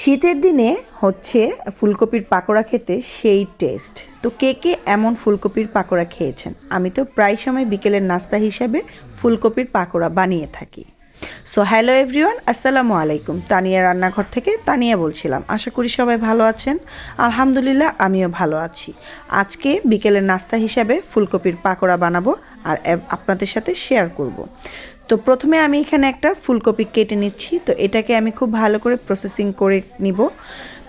শীতের দিনে হচ্ছে ফুলকপির পাকোড়া খেতে সেই টেস্ট তো কে কে এমন ফুলকপির পাকোড়া খেয়েছেন? আমি তো প্রায় সময় বিকেলের নাস্তা হিসাবে ফুলকপির পাকোড়া বানিয়ে থাকি। সো হ্যালো এভরিওয়ান আসসালামু আলাইকুম। তানিয়া রান্নাঘর থেকে তানিয়া বলছিলাম। আশা করি সবাই ভালো আছেন। আলহামদুলিল্লাহ, আমিও ভালো আছি। আজকে বিকেলের নাস্তা হিসাবে ফুলকপির পাকোড়া বানাবো আর আপনাদের সাথে শেয়ার করব। তো প্রথমে আমি এখানে একটা ফুলকপি কেটে নিচ্ছি, তো এটাকে আমি খুব ভালো করে প্রসেসিং করে নিব।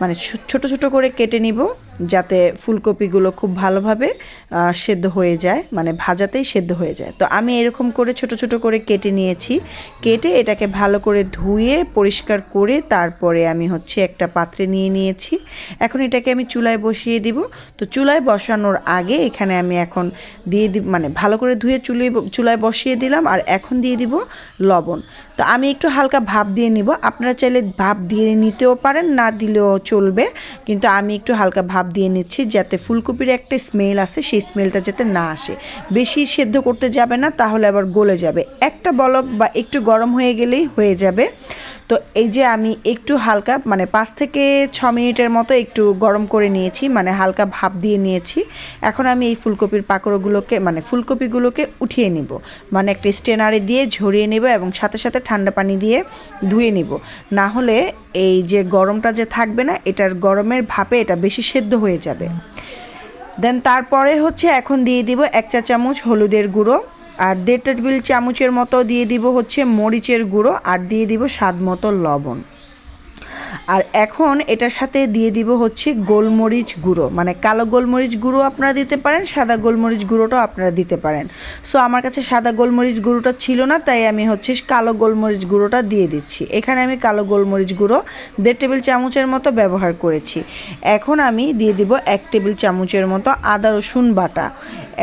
মানে ছোট ছোট করে কেটে নিব যাতে ফুলকপিগুলো খুব ভালোভাবে সেদ্ধ হয়ে যায় মানে ভাজাতেই সেদ্ধ হয়ে যায়। তো আমি এরকম করে ছোট ছোট করে কেটে নিয়েছি। কেটে এটাকে ভালো করে ধুয়ে, পরিষ্কার করে তারপরে আমি হচ্ছে একটা পাত্রে নিয়ে নিয়েছি। এখন এটাকে আমি চুলায় বসিয়ে দিব। তো চুলায় বসানোর আগে এখানে আমি এখন দিয়ে দিব মানে ভালো করে ধুয়ে চুলি, চুলায় বসিয়ে দিলাম। আর এখন দিয়ে দিব লবণ। তো আমি একটু হালকা ভাপ দিয়ে নিব। আপনারা চাইলে ভাপ দিয়ে নিতেও পারেন, না দিলেও চলবে। কিন্তু আমি একটু হালকা ভাপ দিয়ে নিচ্ছি যাতে ফুলকপির একটা স্মেল আসে, সেই স্মেলটা যাতে না আসে। বেশি সেদ্ধ করতে যাবে না, তাহলে আবার গলে যাবে। একটা বলক বা একটু গরম হয়ে গেলেই হয়ে যাবে। তো এই যে আমি একটু হালকা মানে পাঁচ থেকে ছ মিনিটের মতো একটু গরম করে নিয়েছি মানে হালকা ভাপ দিয়ে নিয়েছি। এখন আমি এই ফুলকপির পাকড়গুলোকে মানে ফুলকপিগুলোকে উঠিয়ে নিব। মানে একটা স্টেনারে দিয়ে ঝরিয়ে নেব এবং সাথে সাথে ঠান্ডা পানি দিয়ে ধুয়ে নিব। না হলে এই যে গরমটা যে থাকবে না, এটার গরমের ভাপে এটা বেশি সেদ্ধ হয়ে যাবে। দেন তারপরে হচ্ছে এখন দিয়ে দিব এক চা চামচ হলুদের গুঁড়ো। আর দেড় টেবিল চামচের মতো দিয়ে দিব হচ্ছে মরিচের গুঁড়ো আর দিয়ে দিব স্বাদ মতো লবণ। আর এখন এটার সাথে দিয়ে দিব হচ্ছে গোলমরিচ গুঁড়ো। মানে কালো গোলমরিচ গুঁড়ো আপনারা দিতে পারেন, সাদা গোলমরিচ গুঁড়োটাও আপনারা দিতে পারেন। সো আমার কাছে সাদা গোলমরিচ গুঁড়োটা ছিল না, তাই আমি হচ্ছে কালো গোলমরিচ গুঁড়োটা দিয়ে দিচ্ছি। এখানে আমি কালো গোলমরিচ গুঁড়ো দেড় টেবিল চামচের মতো ব্যবহার করেছি। এখন আমি দিয়ে দিব এক টেবিল চামচের মতো আদা রসুন বাটা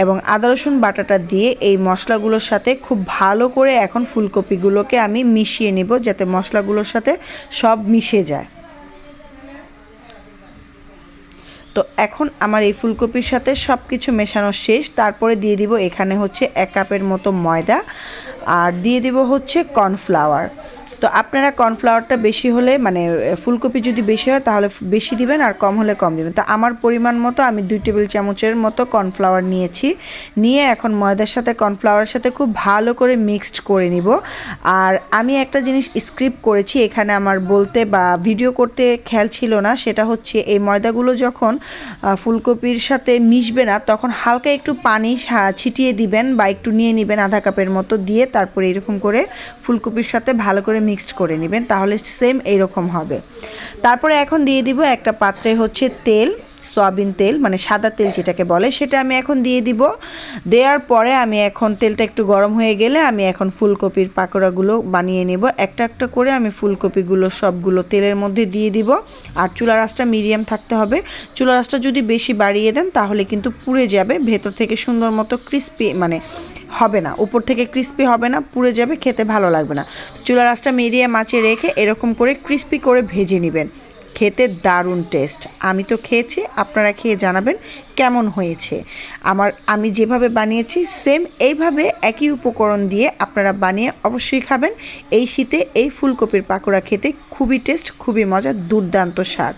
এবং আদা রসুন বাটাটা দিয়ে এই মশলাগুলোর সাথে খুব ভালো করে এখন ফুলকপিগুলোকে আমি মিশিয়ে নিব, যাতে মশলাগুলোর সাথে সব মিশে যায়। তো এখন আমার এই ফুলকপির সাথে সব কিছু মেশানো শেষ। তারপরে দিয়ে দিব এখানে হচ্ছে এক কাপের মতো ময়দা। আর দিয়ে দিব হচ্ছে কর্নফ্লাওয়ার। তো আপনারা কর্নফ্লাওয়ারটা বেশি হলে মানে ফুলকপি যদি বেশি হয় তাহলে বেশি দিবেন আর কম হলে কম দিবেন। তো আমার পরিমাণ মতো আমি দুই টেবিল চামচের মতো কর্নফ্লাওয়ার নিয়েছি। নিয়ে এখন ময়দার সাথে, কর্নফ্লাওয়ারের সাথে খুব ভালো করে মিক্সড করে নিব। আর আমি একটা জিনিস স্ক্রিপ্ট করেছি, এখানে আমার বলতে বা ভিডিও করতে খেয়াল ছিল না, সেটা হচ্ছে এই ময়দাগুলো যখন ফুলকপির সাথে মিশবে না, তখন হালকা একটু পানি ছিটিয়ে দিবেন বা একটু নিয়ে নেবেন আধা কাপের মতো দিয়ে তারপরে এরকম করে ফুলকপির সাথে ভালো করে মিক্সড করে নেবেন, তাহলে সেম এইরকম হবে। তারপরে এখন দিয়ে দিব একটা পাত্রে হচ্ছে তেল। সয়াবিন তেল মানে সাদা তেল যেটাকে বলে, সেটা আমি এখন দিয়ে দিব। দেওয়ার পরে আমি এখন তেলটা একটু গরম হয়ে গেলে আমি এখন ফুলকপির পাকোড়াগুলো বানিয়ে নেব। একটা একটা করে আমি ফুলকপিগুলো সবগুলো তেলের মধ্যে দিয়ে দিব। আর চুলা রাসটা মিডিয়াম থাকতে হবে। চুলা রাসটা যদি বেশি বাড়িয়ে দেন, তাহলে কিন্তু পুড়ে যাবে। ভেতর থেকে সুন্দর মতো ক্রিস্পি মানে হবে না। উপর থেকে ক্রিস্পি হবে না, পুড়ে যাবে, খেতে ভালো লাগবে না। চুলা রাসটা মিডিয়াম আঁচে রেখে এরকম করে ক্রিস্পি করে ভেজে নেবেন। খেতে দারুণ টেস্ট আমি তো খেয়েছি, আপনারা খেয়ে জানাবেন কেমন হয়েছে। আমার, আমি যেভাবে বানিয়েছি সেম এইভাবে একই উপকরণ দিয়ে আপনারা বানিয়ে অবশ্যই খাবেন। এই শীতে এই ফুলকপির পাকোড়া খেতে খুবই টেস্ট খুবই মজা দুর্দান্ত স্বাদ।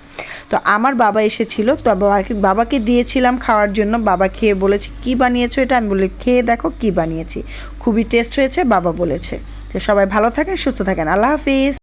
তো আমার বাবা এসেছিল, তো বাবাকে দিয়েছিলাম খাওয়ার জন্য। বাবা খেয়ে বলেছে, কি বানিয়েছো এটা? আমি বলি, খেয়ে দেখো কি বানিয়েছি। খুবই টেস্ট হয়েছে, বাবা বলেছে। তো সবাই ভালো থাকেন, সুস্থ থাকেন। আল্লাহ হাফিজ।